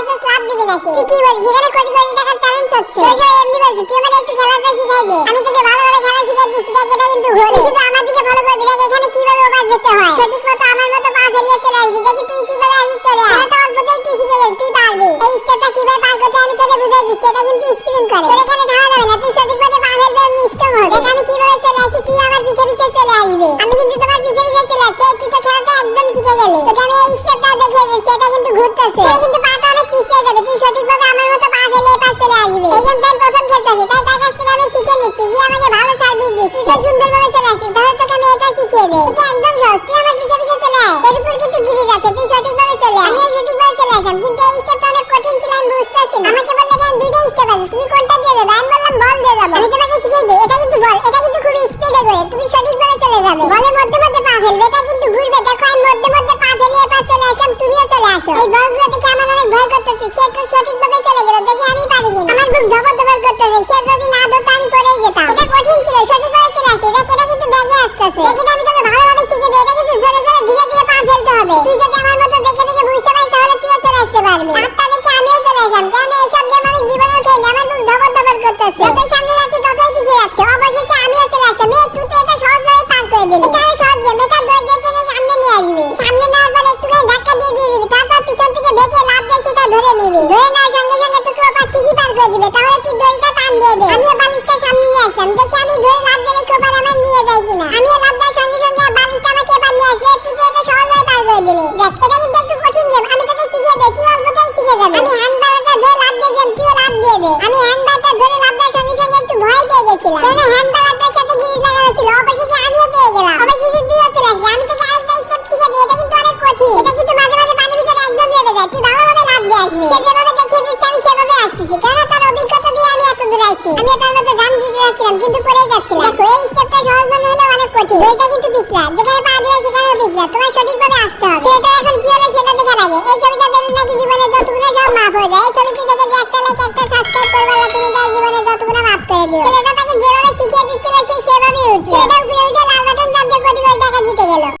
বসে স্ল্যাব দিবি নাকি? কি বলিস এখানে কোটি কোটি টাকার চ্যালেঞ্জ হচ্ছে। তুই এমনি বলছিস তুই আমাদের একটু খেলাটা শিখাই দে। আমি তোকে ভালোভাবে খেলা শিখাই দিচ্ছি, দেখ এটা কিন্তু তুই শুধু আমার দিকে ফলো করবি, দেখ এখানে কীভাবে ওপার যেতে হয়। সঠিক মতো আমার মতো পা ফেলিয়ে চলে আসবি। দেখি তুই কীভাবে আসিস চলে আয়। এটা অল্পতেই তুই শিখে গেছিস তুই পারবি। এই স্টেপটা কীভাবে পার করতে আমি তোকে বুঝাই দিচ্ছি। এটা কিন্তু স্প্রিং করে। তোর এখানে ধাওয়া যাবে না। তুই সঠিক মতো পা ফেলবে এমনি স্ট্রং হবে। দেখ আমি কীভাবে চলে আসি, তুই আমার পিছে পিছে চলে আসবি। আমি কিন্তু তোমার পিছে পিছে চলে আসছি তুই তো শিখে গেলি? তোকে আমি এই স্টেপটা দেখিয়ে দিচ্ছি এটা কিন্তু ঘুরতেছে। এটা কিন্তু পাটা অনেক পিছিয়ে যাবে তুই সঠিকভাবে আমার মতো পা ফেলে এপার চলে আসবি। এই গেমটা প্রথম খেলতেছি তাই তার কাছ থেকে আমি শিখে নিচ্ছি সে আমাকে ভালো সার্ভিস দিচ্ছে তুই সুন্দরভাবে চলে আসছিস তাহলে তোকে আমি এটা শিখিয়ে দেই। এটা একদম সহজ তুই আমার পিছে পিছে চলে আয়। এর উপর কিন্তু গিরিজ আছে তুই সঠিকভাবে চলে আয়। আমি সঠিকভাবে চলে আসলাম কিন্তু এই স্টেপটা অনেক কঠিন ছিল আমি বুঝতেছি না। আমাকে বললে কেন দুইটা স্টেপ আছে তুমি কোনটা দিয়ে দেবে? আমি বললাম বল দিয়ে দেবো। আমি তোমাকে শিখিয়ে দিই এটা কিন্তু বল এটা কিন্তু খুবই স্পিডে করে তুমি সঠিকভাবে চলে যাবে। বলের মধ্যে মধ্যে পা ফেলবে এটা কিন্তু ঘুরবে দেখো আমি মধ্যে মধ্যে পা ফেলিয়ে পা চলে আসলাম, তুমিও চলে আসো। এই বলগুলো দেখে আমার অনেক ভয় করতেছে? সে একটু সঠিকভাবে চলে গেল, দেখি আমি পারি কিনা? আমার বুক ধপর ধপর করতেছে, সে যদি না ধরতো আমি পড়েই যেতাম। এটা কঠিন ছিল, সঠিকভাবে চলে আসছে দেখ এটা কিন্তু ব্যাগে আসতেছে। দেখি আমি তোকে ভালোভাবে শিখে দিই এটা কিন্তু জোরে জোরে ধীরে ধীরে পা ফেলতে হবে। তুই যদি আমার মতো দেখে দেখে বুঝতে পারিস, তাহলে তুইও চলে আসতে পারবি। পাপটা দেখে আমিও চলে আসলাম? কেন এইসব গেম আমি জীবনেও খেলি আমার বুক ধপর ধপর করতেছে ধরে নেওয়ার সঙ্গে সঙ্গে তোকে ওপার ঠিকই পার করে দিবে তাহলে তুই দড়িটা টান দিয়ে দে। আমিও বালিশটা সামনে নিয়ে আসলাম। দেখি আমি ধরে লাভ দিয়ে রেখে ওপার আমার নিয়ে যাই কিনা। আমিও লাভ দেওয়ার সঙ্গে সঙ্গে বালিশটা আমাকে এবার নিয়ে আসলে তুই তো এটা সহজভাবে পার করে দিলি। দেখ এটা কিন্তু একটু কঠিন গেম আমি তোকে শিখিয়ে দেই তুই অল্পতেই শিখে যাবি। আমি হ্যান্ড ধরে লাভ দিয়ে গেম তুইও লাভ দিয়ে দে। আমি হ্যান্ড ধরে লাভ দেওয়ার সঙ্গে সঙ্গে একটু ভয় পেয়ে গেছিলাম। কেন? হ্যান্ড সাথে গিরিজ লাগানো ছিল অবশেষে আমিও পেয়ে গেলাম। অবশেষে তুইও চলে আসলি। আমি তোকে আরেকটা স্টেপ শিখে দিই। এটা কিন্তু অনেক কঠিন। এটা কিন্তু মাঝে মাঝে পানির ভিতরে একদম নেমে যায়। তুই ভালোভাবে লাভ দিয়ে আসবি সে যেভাবে দেখিয়ে দিচ্ছে আমি সেভাবে আসতেছি কেন তার অভিজ্ঞতা দিয়ে আমি এত দূর আইছি আমি তার মতো গান দিতে যাচ্ছিলাম কিন্তু পড়েই যাচ্ছিলাম। দেখো এই স্টেপটা সহজ মনে হলো অনেক কঠিন। এটা কিন্তু পিছলা যেখানে পা দিলে সেখানেও পিছলা। তোমার সঠিকভাবে আসতে হবে। সেটা এখন কি হবে সেটা দেখে লাগে এই ছবিটা দেখলে নাকি জীবনে যতগুলো সব মাফ হয়ে যায়। এই ছবিটি দেখে যে একটা লাইক একটা সাবস্ক্রাইব করবে তুমি তার জীবনে যতগুলো মাফ করে দিও। ছেলেটা তাকে